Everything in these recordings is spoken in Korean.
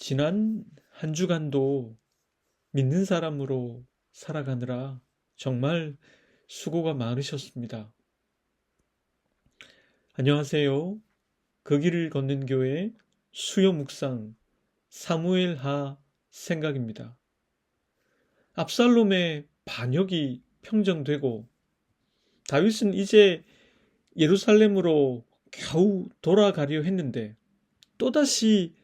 지난 한 주간도 믿는 사람으로 살아가느라 정말 수고가 많으셨습니다. 안녕하세요. 그 길을 걷는 교회 수요 묵상 사무엘 하 생각입니다. 압살롬의 반역이 평정되고 다윗은 이제 예루살렘으로 겨우 돌아가려 했는데 또다시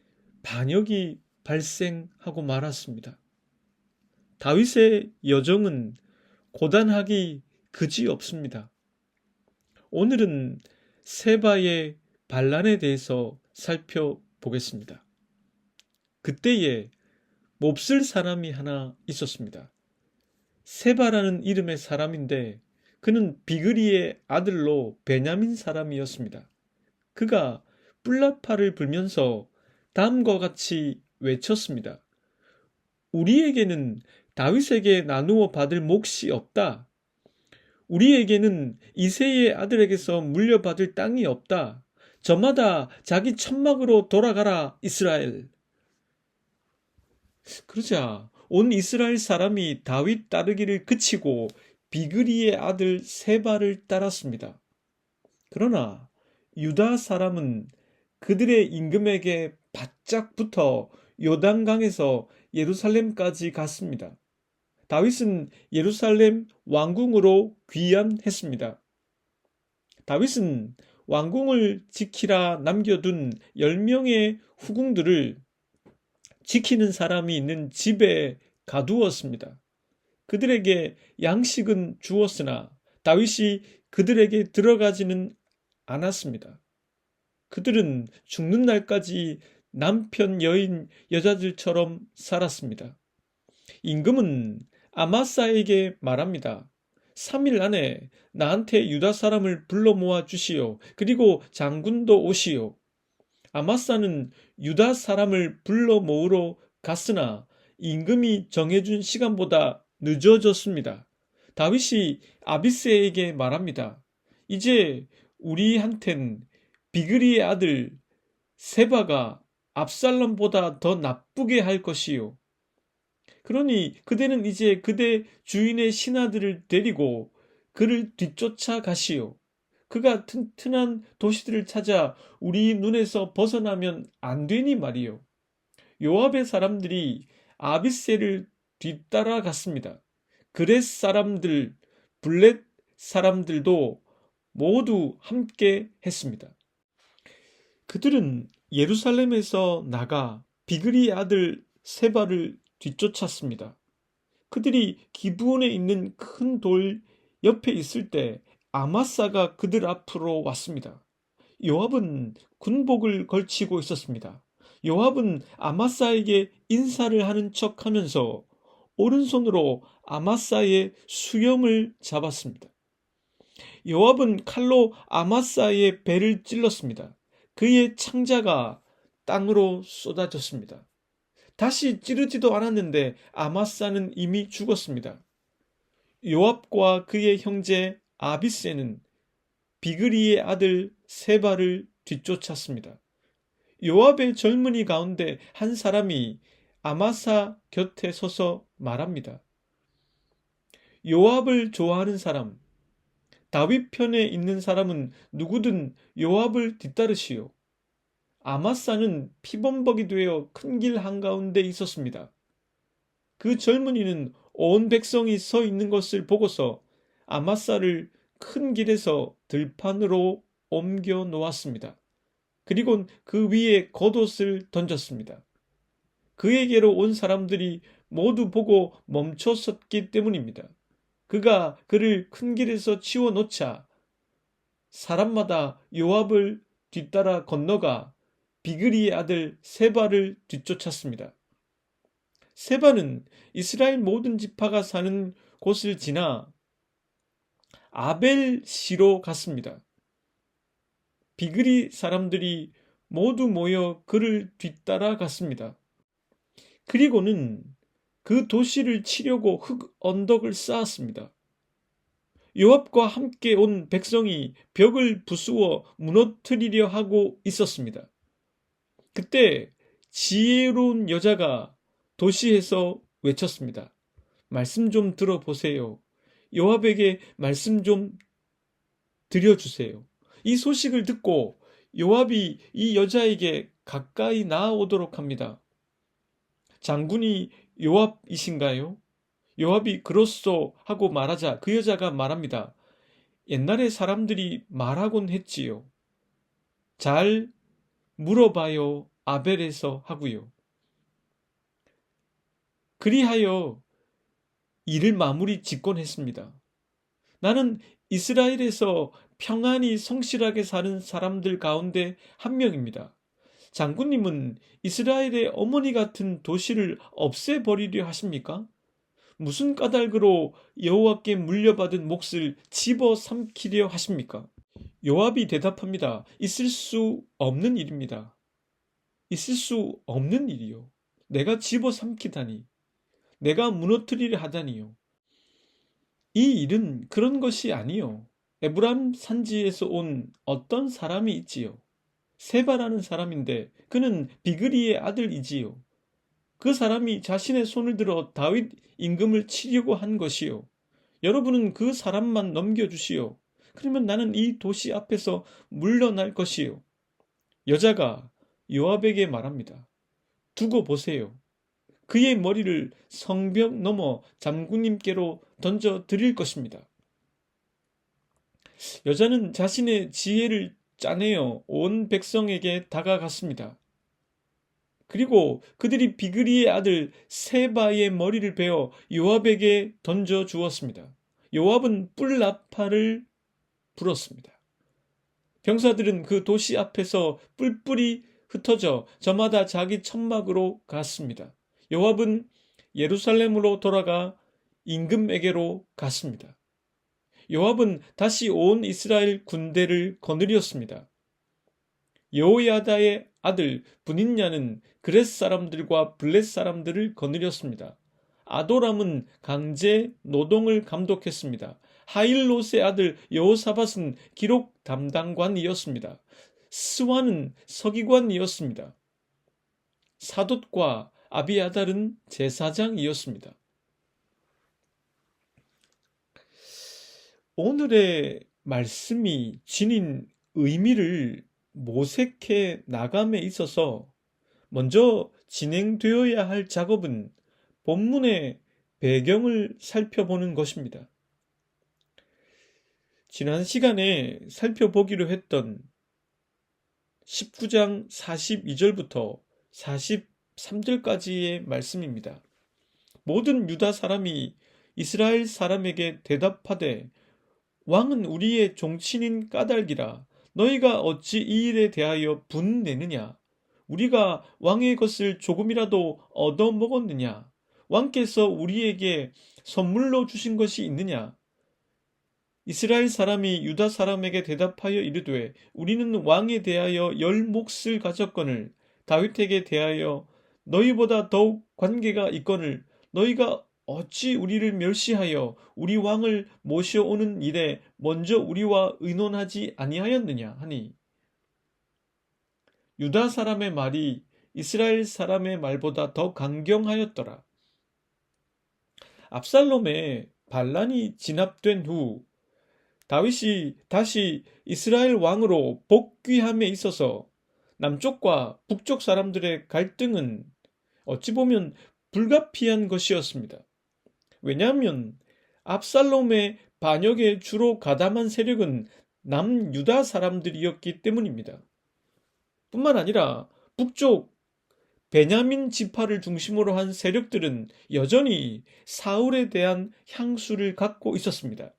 반역이 발생하고 말았습니다. 다윗의 여정은 고단하기 그지 없습니다. 오늘은 세바의 반란에 대해서 살펴보겠습니다. 그때에 몹쓸 사람이 하나 있었습니다. 세바라는 이름의 사람인데 그는 비그리의 아들로 베냐민 사람이었습니다. 그가 뿔라파를 불면서 다음과 같이 외쳤습니다. 우리에게는 다윗에게 나누어 받을 몫이 없다. 우리에게는 이세의 아들에게서 물려받을 땅이 없다. 저마다 자기 천막으로 돌아가라, 이스라엘. 그러자 온 이스라엘 사람이 다윗 따르기를 그치고 비그리의 아들 세바를 따랐습니다. 그러나 유다 사람은 그들의 임금에게 바짝 붙어 요단강에서 예루살렘까지 갔습니다. 다윗은 예루살렘 왕궁으로 귀환했습니다. 다윗은 왕궁을 지키라 남겨둔 10명의 후궁들을 지키는 사람이 있는 집에 가두었습니다. 그들에게 양식은 주었으나 다윗이 그들에게 들어가지는 않았습니다. 그들은 죽는 날까지 남편 여인 여자들처럼 살았습니다. 임금은 아마사에게 말합니다. 3일 안에 나한테 유다 사람을 불러 모아 주시오. 그리고 장군도 오시오. 아마사는 유다 사람을 불러 모으러 갔으나 임금이 정해준 시간보다 늦어졌습니다. 다윗이 아비스에게 말합니다. 이제 우리한텐 비그리의 아들 세바가 압살롬보다 더 나쁘게 할 것이요. 그러니 그대는 이제 그대 주인의 신하들을 데리고 그를 뒤쫓아 가시오. 그가 튼튼한 도시들을 찾아 우리 눈에서 벗어나면 안 되니 말이요. 요압의 사람들이 아비세를 뒤따라 갔습니다. 그렛 사람들, 블렛 사람들도 모두 함께 했습니다. 그들은 예루살렘에서 나가 비그리의 아들 세바를 뒤쫓았습니다. 그들이 기부원에 있는 큰 돌 옆에 있을 때 아마사가 그들 앞으로 왔습니다. 요압은 군복을 걸치고 있었습니다. 요압은 아마사에게 인사를 하는 척 하면서 오른손으로 아마사의 수염을 잡았습니다. 요압은 칼로 아마사의 배를 찔렀습니다. 그의 창자가 땅으로 쏟아졌습니다. 다시 찌르지도 않았는데 아마사는 이미 죽었습니다. 요압과 그의 형제 아비세는 비그리의 아들 세바를 뒤쫓았습니다. 요압의 젊은이 가운데 한 사람이 아마사 곁에 서서 말합니다. 요압을 좋아하는 사람, 다윗 편에 있는 사람은 누구든 요압을 뒤따르시오. 아마사는 피범벅이 되어 큰 길 한가운데 있었습니다. 그 젊은이는 온 백성이 서 있는 것을 보고서 아마사를 큰 길에서 들판으로 옮겨 놓았습니다. 그리고 그 위에 겉옷을 던졌습니다. 그에게로 온 사람들이 모두 보고 멈춰 섰기 때문입니다. 그가 그를 큰 길에서 치워 놓자 사람마다 요압을 뒤따라 건너가 비그리의 아들 세바를 뒤쫓았습니다. 세바는 이스라엘 모든 지파가 사는 곳을 지나 아벨시로 갔습니다. 비그리 사람들이 모두 모여 그를 뒤따라 갔습니다. 그리고는 그 도시를 치려고 흙 언덕을 쌓았습니다. 요압과 함께 온 백성이 벽을 부수어 무너뜨리려 하고 있었습니다. 그때 지혜로운 여자가 도시에서 외쳤습니다. 말씀 좀 들어보세요. 요압에게 말씀 좀 드려주세요. 이 소식을 듣고 요압이 이 여자에게 가까이 나아오도록 합니다. 장군이 요압이신가요? 요압이 그렇소 하고 말하자 그 여자가 말합니다. 옛날에 사람들이 말하곤 했지요. 잘 물어봐요. 아벨에서 하고요. 그리하여 일을 마무리 짓곤 했습니다. 나는 이스라엘에서 평안히 성실하게 사는 사람들 가운데 한 명입니다. 장군님은 이스라엘의 어머니 같은 도시를 없애버리려 하십니까? 무슨 까닭으로 여호와께 물려받은 몫을 집어 삼키려 하십니까? 요압이 대답합니다. 있을 수 없는 일입니다. 있을 수 없는 일이요. 내가 집어 삼키다니. 내가 무너뜨리려 하다니요. 이 일은 그런 것이 아니요. 에브람 산지에서 온 어떤 사람이 있지요. 세바라는 사람인데 그는 비그리의 아들이지요. 그 사람이 자신의 손을 들어 다윗 임금을 치려고 한 것이요. 여러분은 그 사람만 넘겨주시오. 그러면 나는 이 도시 앞에서 물러날 것이요. 여자가 요압에게 말합니다. 두고 보세요. 그의 머리를 성벽 넘어 장군님께로 던져 드릴 것입니다. 여자는 자신의 지혜를 짜내어 온 백성에게 다가갔습니다. 그리고 그들이 비그리의 아들 세바의 머리를 베어 요압에게 던져 주었습니다. 요압은 뿔나파를 불었습니다. 병사들은 그 도시 앞에서 뿔뿔이 흩어져 저마다 자기 천막으로 갔습니다. 요압은 예루살렘으로 돌아가 임금에게로 갔습니다. 요압은 다시 온 이스라엘 군대를 거느렸습니다. 여호야다의 아들 분인야는 그렛 사람들과 블렛 사람들을 거느렸습니다. 아도람은 강제 노동을 감독했습니다. 하일롯의 아들 여호사밧은 기록 담당관이었습니다. 스와는 서기관이었습니다. 사돗과 아비아달은 제사장이었습니다. 오늘의 말씀이 지닌 의미를 모색해 나감에 있어서 먼저 진행되어야 할 작업은 본문의 배경을 살펴보는 것입니다. 지난 시간에 살펴보기로 했던 19장 42절부터 43절까지의 말씀입니다. 모든 유다 사람이 이스라엘 사람에게 대답하되 왕은 우리의 종친인 까닭이라 너희가 어찌 이 일에 대하여 분내느냐? 우리가 왕의 것을 조금이라도 얻어 먹었느냐? 왕께서 우리에게 선물로 주신 것이 있느냐? 이스라엘 사람이 유다 사람에게 대답하여 이르되 우리는 왕에 대하여 열 몫을 가졌거늘 다윗에게 대하여 너희보다 더욱 관계가 있거늘 너희가 어찌 우리를 멸시하여 우리 왕을 모셔오는 일에 먼저 우리와 의논하지 아니하였느냐 하니 유다 사람의 말이 이스라엘 사람의 말보다 더 강경하였더라. 압살롬의 반란이 진압된 후 다윗이 다시 이스라엘 왕으로 복귀함에 있어서 남쪽과 북쪽 사람들의 갈등은 어찌 보면 불가피한 것이었습니다. 왜냐하면 압살롬의 반역에 주로 가담한 세력은 남유다 사람들이었기 때문입니다. 뿐만 아니라 북쪽 베냐민 지파를 중심으로 한 세력들은 여전히 사울에 대한 향수를 갖고 있었습니다.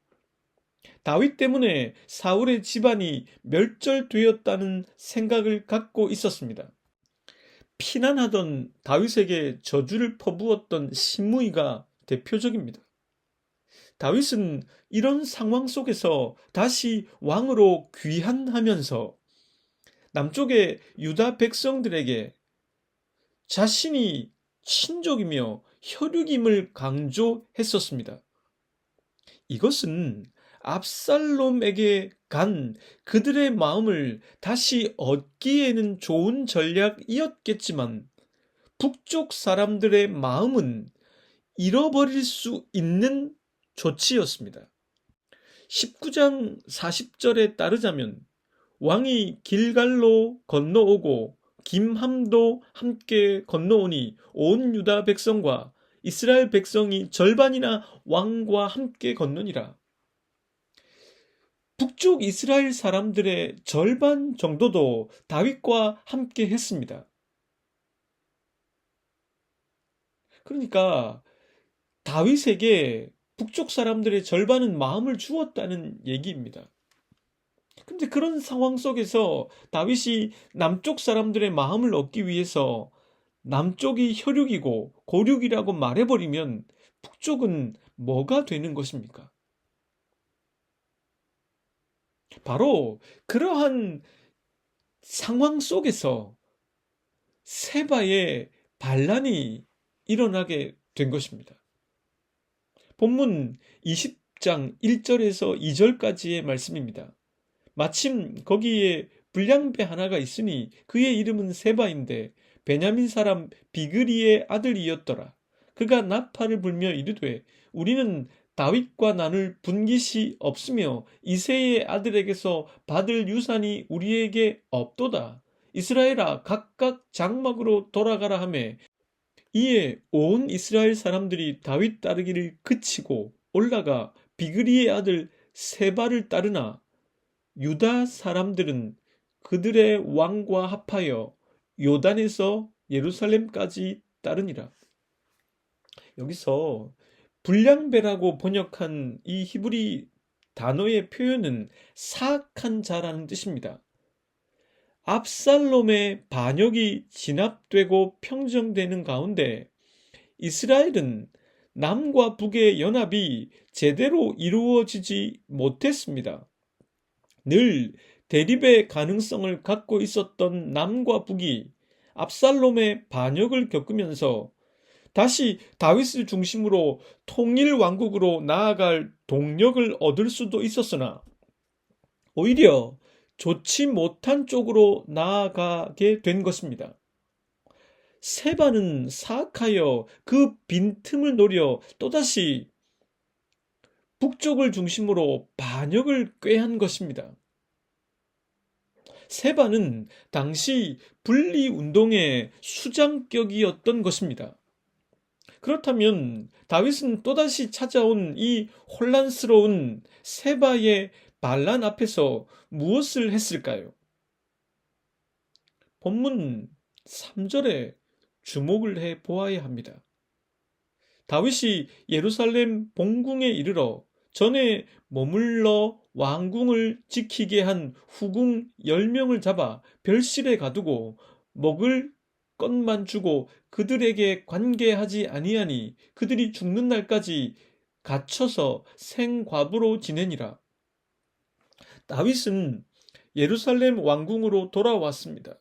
다윗 때문에 사울의 집안이 멸절되었다는 생각을 갖고 있었습니다. 피난하던 다윗에게 저주를 퍼부었던 시므이가 대표적입니다. 다윗은 이런 상황 속에서 다시 왕으로 귀환하면서 남쪽의 유다 백성들에게 자신이 친족이며 혈육임을 강조했었습니다. 이것은 압살롬에게 간 그들의 마음을 다시 얻기에는 좋은 전략이었겠지만 북쪽 사람들의 마음은 잃어버릴 수 있는 조치였습니다. 19장 40절에 따르자면 왕이 길갈로 건너오고 김함도 함께 건너오니 온 유다 백성과 이스라엘 백성이 절반이나 왕과 함께 건너니라. 북쪽 이스라엘 사람들의 절반 정도도 다윗과 함께 했습니다. 그러니까 다윗에게 북쪽 사람들의 절반은 마음을 주었다는 얘기입니다. 근데 그런 상황 속에서 다윗이 남쪽 사람들의 마음을 얻기 위해서 남쪽이 혈육이고 고륙이라고 말해버리면 북쪽은 뭐가 되는 것입니까? 바로 그러한 상황 속에서 세바의 반란이 일어나게 된 것입니다. 본문 20장 1절에서 2절까지의 말씀입니다. 마침 거기에 불량배 하나가 있으니 그의 이름은 세바인데 베냐민 사람 비그리의 아들이었더라. 그가 나팔을 불며 이르되 우리는 다윗과 나눌 분깃이 없으며 이세의 아들에게서 받을 유산이 우리에게 없도다. 이스라엘아 각각 장막으로 돌아가라 하매 이에 온 이스라엘 사람들이 다윗 따르기를 그치고 올라가 비그리의 아들 세바를 따르나 유다 사람들은 그들의 왕과 합하여 요단에서 예루살렘까지 따르니라. 여기서 불량배라고 번역한 이 히브리 단어의 표현은 사악한 자라는 뜻입니다. 압살롬의 반역이 진압되고 평정되는 가운데 이스라엘은 남과 북의 연합이 제대로 이루어지지 못했습니다. 늘 대립의 가능성을 갖고 있었던 남과 북이 압살롬의 반역을 겪으면서 다시 다윗을 중심으로 통일 왕국으로 나아갈 동력을 얻을 수도 있었으나 오히려 좋지 못한 쪽으로 나아가게 된 것입니다. 세바는 사악하여 그 빈틈을 노려 또다시 북쪽을 중심으로 반역을 꾀한 것입니다. 세바는 당시 분리 운동의 수장격이었던 것입니다. 그렇다면 다윗은 또다시 찾아온 이 혼란스러운 세바의 반란 앞에서 무엇을 했을까요? 본문 3절에 주목을 해 보아야 합니다. 다윗이 예루살렘 본궁에 이르러 전에 머물러 왕궁을 지키게 한 후궁 10명을 잡아 별실에 가두고 먹을 것만 주고 그들에게 관계하지 아니하니 그들이 죽는 날까지 갇혀서 생과부로 지내니라. 다윗은 예루살렘 왕궁으로 돌아왔습니다.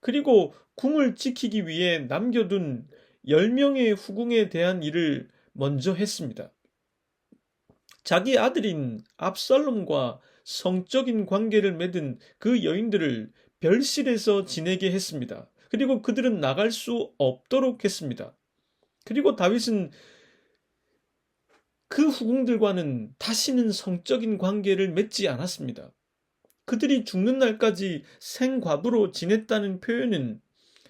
그리고 궁을 지키기 위해 남겨둔 10명의 후궁에 대한 일을 먼저 했습니다. 자기 아들인 압살롬과 성적인 관계를 맺은 그 여인들을 별실에서 지내게 했습니다. 그리고 그들은 나갈 수 없도록 했습니다. 그리고 다윗은 그 후궁들과는 다시는 성적인 관계를 맺지 않았습니다. 그들이 죽는 날까지 생과부로 지냈다는 표현은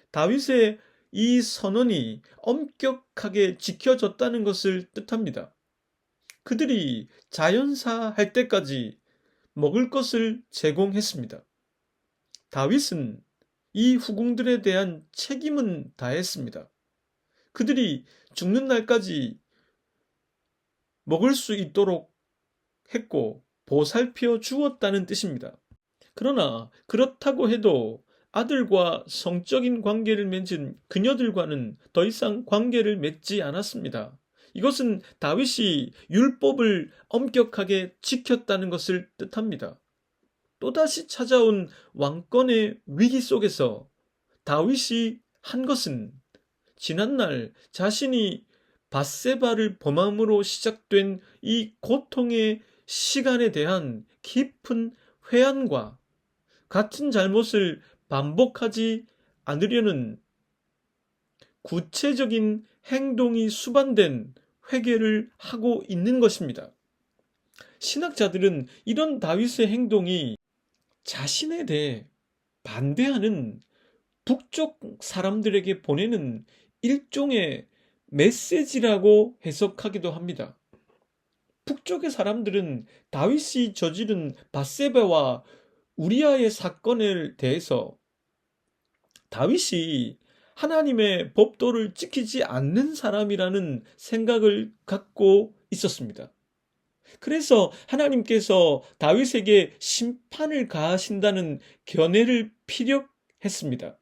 다윗의 이 선언이 엄격하게 지켜졌다는 것을 뜻합니다. 그들이 자연사 할 때까지 먹을 것을 제공했습니다. 다윗은 이 후궁들에 대한 책임은 다했습니다. 그들이 죽는 날까지 먹을 수 있도록 했고 보살펴 주었다는 뜻입니다. 그러나 그렇다고 해도 아들과 성적인 관계를 맺은 그녀들과는 더 이상 관계를 맺지 않았습니다. 이것은 다윗이 율법을 엄격하게 지켰다는 것을 뜻합니다. 또다시 찾아온 왕권의 위기 속에서 다윗이 한 것은 지난날 자신이 바세바를 범함으로 시작된 이 고통의 시간에 대한 깊은 회한과 같은 잘못을 반복하지 않으려는 구체적인 행동이 수반된 회개를 하고 있는 것입니다. 신학자들은 이런 다윗의 행동이 자신에 대해 반대하는 북쪽 사람들에게 보내는 일종의 메시지라고 해석하기도 합니다. 북쪽의 사람들은 다윗이 저지른 바세바와 우리아의 사건을 대해서 다윗이 하나님의 법도를 지키지 않는 사람이라는 생각을 갖고 있었습니다. 그래서 하나님께서 다윗에게 심판을 가하신다는 견해를 피력했습니다.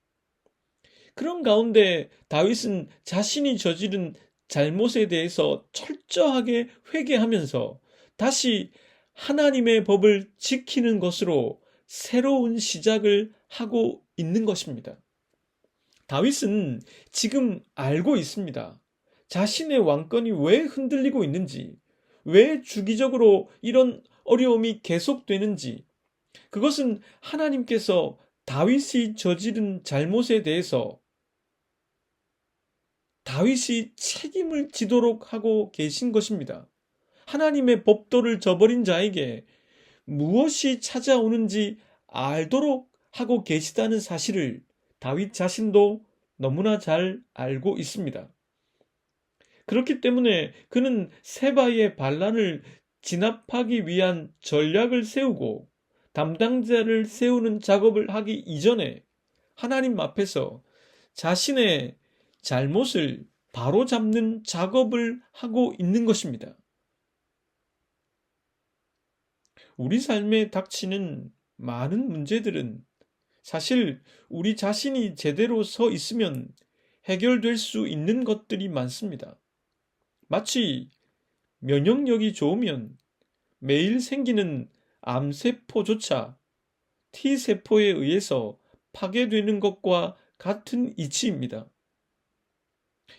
그런 가운데 다윗은 자신이 저지른 잘못에 대해서 철저하게 회개하면서 다시 하나님의 법을 지키는 것으로 새로운 시작을 하고 있는 것입니다. 다윗은 지금 알고 있습니다. 자신의 왕권이 왜 흔들리고 있는지, 왜 주기적으로 이런 어려움이 계속되는지, 그것은 하나님께서 다윗이 저지른 잘못에 대해서 다윗이 책임을 지도록 하고 계신 것입니다. 하나님의 법도를 저버린 자에게 무엇이 찾아오는지 알도록 하고 계시다는 사실을 다윗 자신도 너무나 잘 알고 있습니다. 그렇기 때문에 그는 세바의 반란을 진압하기 위한 전략을 세우고 담당자를 세우는 작업을 하기 이전에 하나님 앞에서 자신의 잘못을 바로잡는 작업을 하고 있는 것입니다. 우리 삶에 닥치는 많은 문제들은 사실 우리 자신이 제대로 서 있으면 해결될 수 있는 것들이 많습니다. 마치 면역력이 좋으면 매일 생기는 암세포조차 T세포에 의해서 파괴되는 것과 같은 이치입니다.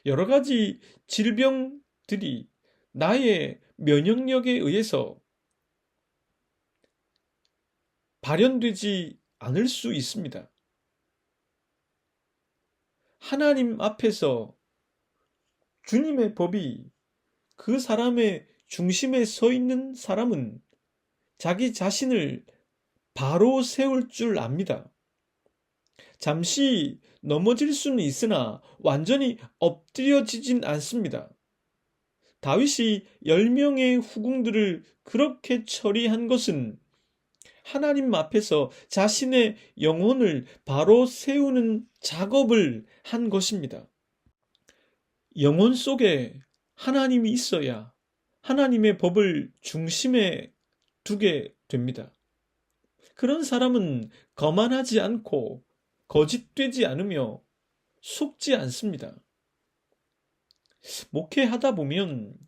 여러 가지 질병들이 나의 면역력에 의해서 발현되지 않을 수 있습니다. 하나님 앞에서 주님의 법이 그 사람의 중심에 서 있는 사람은 자기 자신을 바로 세울 줄 압니다. 잠시 넘어질 수는 있으나 완전히 엎드려지진 않습니다. 다윗이 10명의 후궁들을 그렇게 처리한 것은 하나님 앞에서 자신의 영혼을 바로 세우는 작업을 한 것입니다. 영혼 속에 하나님이 있어야 하나님의 법을 중심에 두게 됩니다. 그런 사람은 거만하지 않고 거짓되지 않으며 속지 않습니다. 목회하다 보면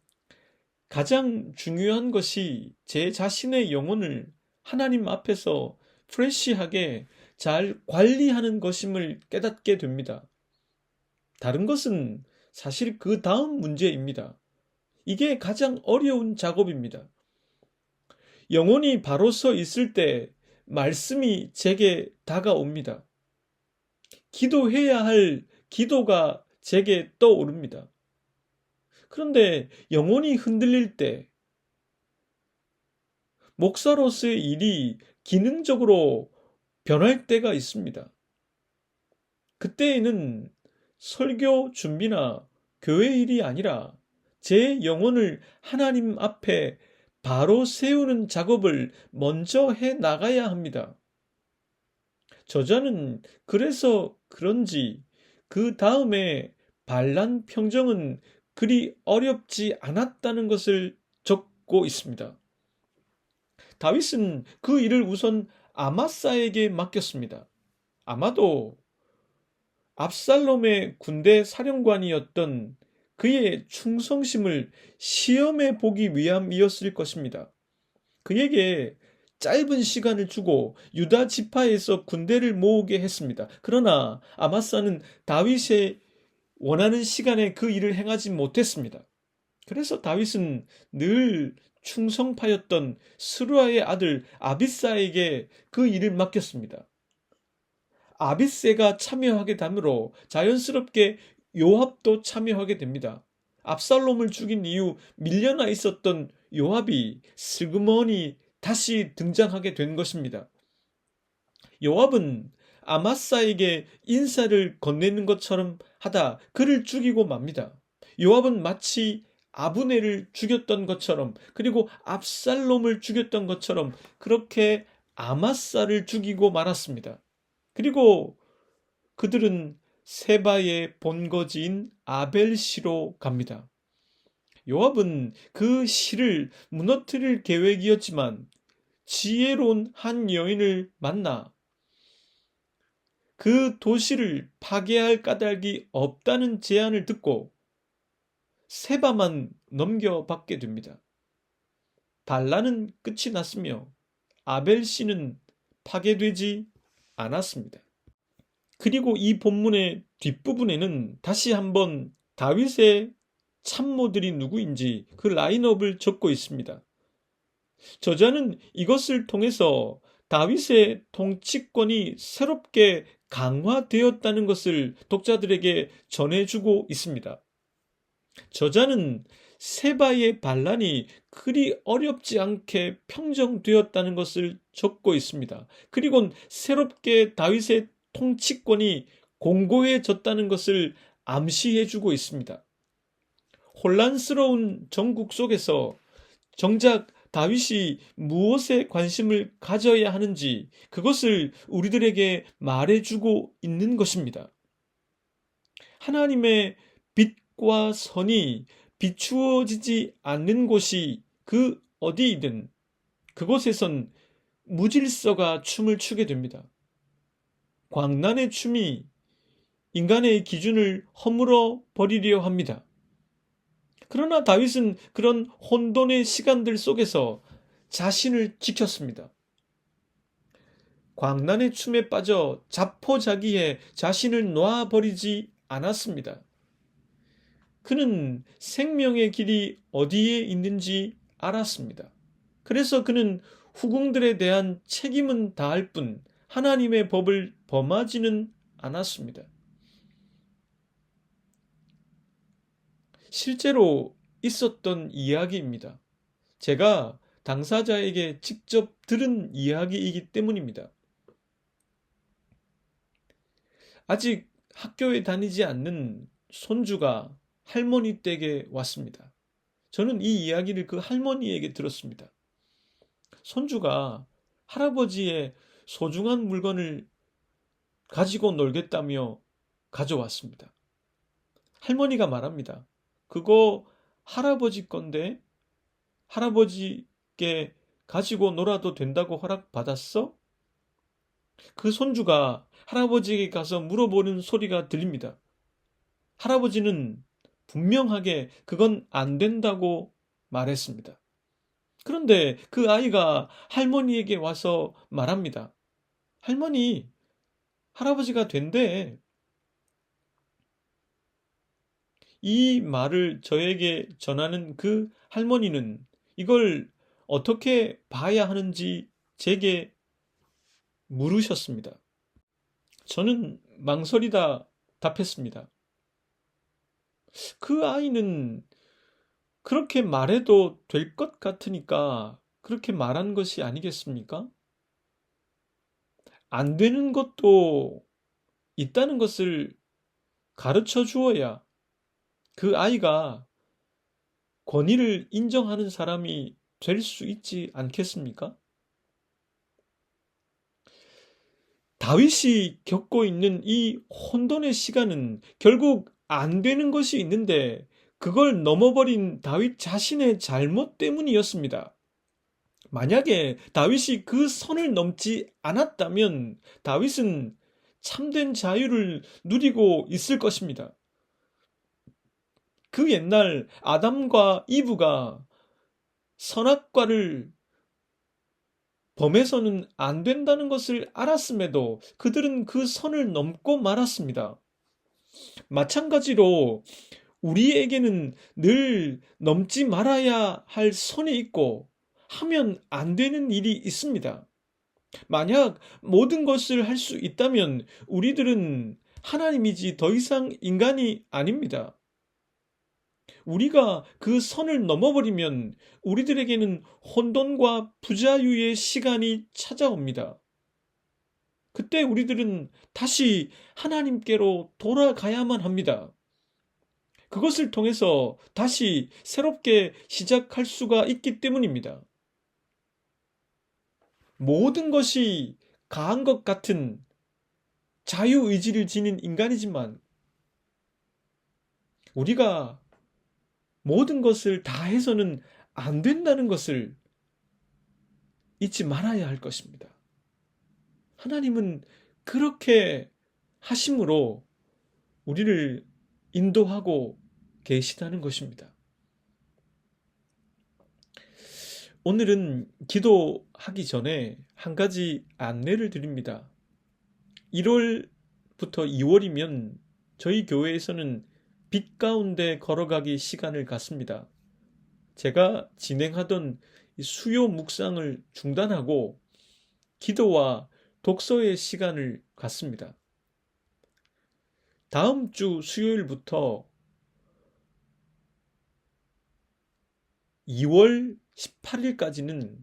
가장 중요한 것이 제 자신의 영혼을 하나님 앞에서 프레시하게 잘 관리하는 것임을 깨닫게 됩니다. 다른 것은 사실 그 다음 문제입니다. 이게 가장 어려운 작업입니다. 영혼이 바로 서 있을 때 말씀이 제게 다가옵니다. 기도해야 할 기도가 제게 떠오릅니다. 그런데 영혼이 흔들릴 때 목사로서의 일이 기능적으로 변할 때가 있습니다. 그때에는 설교 준비나 교회 일이 아니라 제 영혼을 하나님 앞에 바로 세우는 작업을 먼저 해 나가야 합니다. 저자는 그래서 그런지 그 다음에 반란 평정은 그리 어렵지 않았다는 것을 적고 있습니다. 다윗은 그 일을 우선 아마사에게 맡겼습니다. 아마도 압살롬의 군대 사령관이었던 그의 충성심을 시험해 보기 위함이었을 것입니다. 그에게 짧은 시간을 주고 유다 지파에서 군대를 모으게 했습니다. 그러나 아마사는 다윗의 원하는 시간에 그 일을 행하지 못했습니다. 그래서 다윗은 늘 충성파였던 스루아의 아들 아비사에게 그 일을 맡겼습니다. 아비세가 참여하게 되므로 자연스럽게 요압도 참여하게 됩니다. 압살롬을 죽인 이후 밀려나 있었던 요압이 슬그머니 다시 등장하게 된 것입니다. 요압은 아마사에게 인사를 건네는 것처럼 하다 그를 죽이고 맙니다. 요압은 마치 아브네를 죽였던 것처럼 그리고 압살롬을 죽였던 것처럼 그렇게 아마사를 죽이고 말았습니다. 그리고 그들은 세바의 본거지인 아벨시로 갑니다. 요압은 그 시를 무너뜨릴 계획이었지만 지혜로운 한 여인을 만나 그 도시를 파괴할 까닭이 없다는 제안을 듣고 세바만 넘겨받게 됩니다. 반란은 끝이 났으며 아벨 씨는 파괴되지 않았습니다. 그리고 이 본문의 뒷부분에는 다시 한번 다윗의 참모들이 누구인지 그 라인업을 적고 있습니다. 저자는 이것을 통해서 다윗의 통치권이 새롭게 강화되었다는 것을 독자들에게 전해주고 있습니다. 저자는 세바의 반란이 그리 어렵지 않게 평정되었다는 것을 적고 있습니다. 그리고 새롭게 다윗의 통치권이 공고해졌다는 것을 암시해주고 있습니다. 혼란스러운 전국 속에서 정작 다윗이 무엇에 관심을 가져야 하는지 그것을 우리들에게 말해주고 있는 것입니다. 하나님의 빛과 선이 비추어지지 않는 곳이 그 어디이든 그곳에선 무질서가 춤을 추게 됩니다. 광란의 춤이 인간의 기준을 허물어 버리려 합니다. 그러나 다윗은 그런 혼돈의 시간들 속에서 자신을 지켰습니다. 광란의 춤에 빠져 자포자기에 자신을 놔버리지 않았습니다. 그는 생명의 길이 어디에 있는지 알았습니다. 그래서 그는 후궁들에 대한 책임은 다할 뿐 하나님의 법을 범하지는 않았습니다. 실제로 있었던 이야기입니다. 제가 당사자에게 직접 들은 이야기이기 때문입니다. 아직 학교에 다니지 않는 손주가 할머니 댁에 왔습니다. 저는 이 이야기를 그 할머니에게 들었습니다. 손주가 할아버지의 소중한 물건을 가지고 놀겠다며 가져왔습니다. 할머니가 말합니다. 그거 할아버지 건데 할아버지께 가지고 놀아도 된다고 허락받았어? 그 손주가 할아버지에게 가서 물어보는 소리가 들립니다. 할아버지는 분명하게 그건 안 된다고 말했습니다. 그런데 그 아이가 할머니에게 와서 말합니다. 할머니, 할아버지가 된대. 이 말을 저에게 전하는 그 할머니는 이걸 어떻게 봐야 하는지 제게 물으셨습니다. 저는 망설이다 답했습니다. 그 아이는 그렇게 말해도 될 것 같으니까 그렇게 말한 것이 아니겠습니까? 안 되는 것도 있다는 것을 가르쳐 주어야 그 아이가 권위를 인정하는 사람이 될 수 있지 않겠습니까? 다윗이 겪고 있는 이 혼돈의 시간은 결국 안 되는 것이 있는데 그걸 넘어버린 다윗 자신의 잘못 때문이었습니다. 만약에 다윗이 그 선을 넘지 않았다면 다윗은 참된 자유를 누리고 있을 것입니다. 그 옛날 아담과 이브가 선악과를 범해서는 안 된다는 것을 알았음에도 그들은 그 선을 넘고 말았습니다. 마찬가지로 우리에게는 늘 넘지 말아야 할 선이 있고 하면 안 되는 일이 있습니다. 만약 모든 것을 할 수 있다면 우리들은 하나님이지 더 이상 인간이 아닙니다. 우리가 그 선을 넘어버리면 우리들에게는 혼돈과 부자유의 시간이 찾아옵니다. 그때 우리들은 다시 하나님께로 돌아가야만 합니다. 그것을 통해서 다시 새롭게 시작할 수가 있기 때문입니다. 모든 것이 가한 것 같은 자유의지를 지닌 인간이지만 우리가 모든 것을 다 해서는 안 된다는 것을 잊지 말아야 할 것입니다. 하나님은 그렇게 하심으로 우리를 인도하고 계시다는 것입니다. 오늘은 기도하기 전에 한 가지 안내를 드립니다. 1월부터 2월이면 저희 교회에서는 빛 가운데 걸어가기 시간을 갖습니다. 제가 진행하던 수요 묵상을 중단하고 기도와 독서의 시간을 갖습니다. 다음 주 수요일부터 2월 18일까지는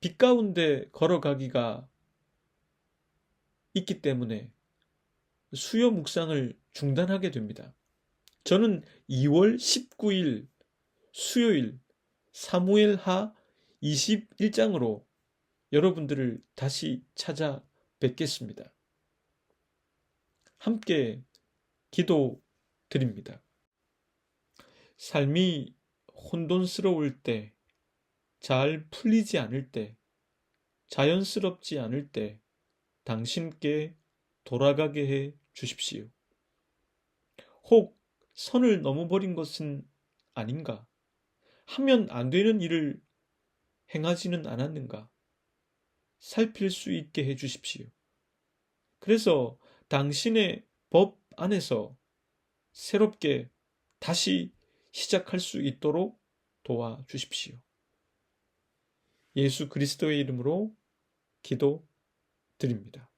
빛 가운데 걸어가기가 있기 때문에 수요 묵상을 중단하게 됩니다. 저는 2월 19일 수요일 사무엘 하 21장으로 여러분들을 다시 찾아뵙겠습니다. 함께 기도 드립니다. 삶이 혼돈스러울 때, 잘 풀리지 않을 때, 자연스럽지 않을 때, 당신께 돌아가게 해 주십시오. 혹 선을 넘어버린 것은 아닌가? 하면 안 되는 일을 행하지는 않았는가? 살필 수 있게 해 주십시오. 그래서 당신의 법 안에서 새롭게 다시 시작할 수 있도록 도와 주십시오. 예수 그리스도의 이름으로 기도 드립니다.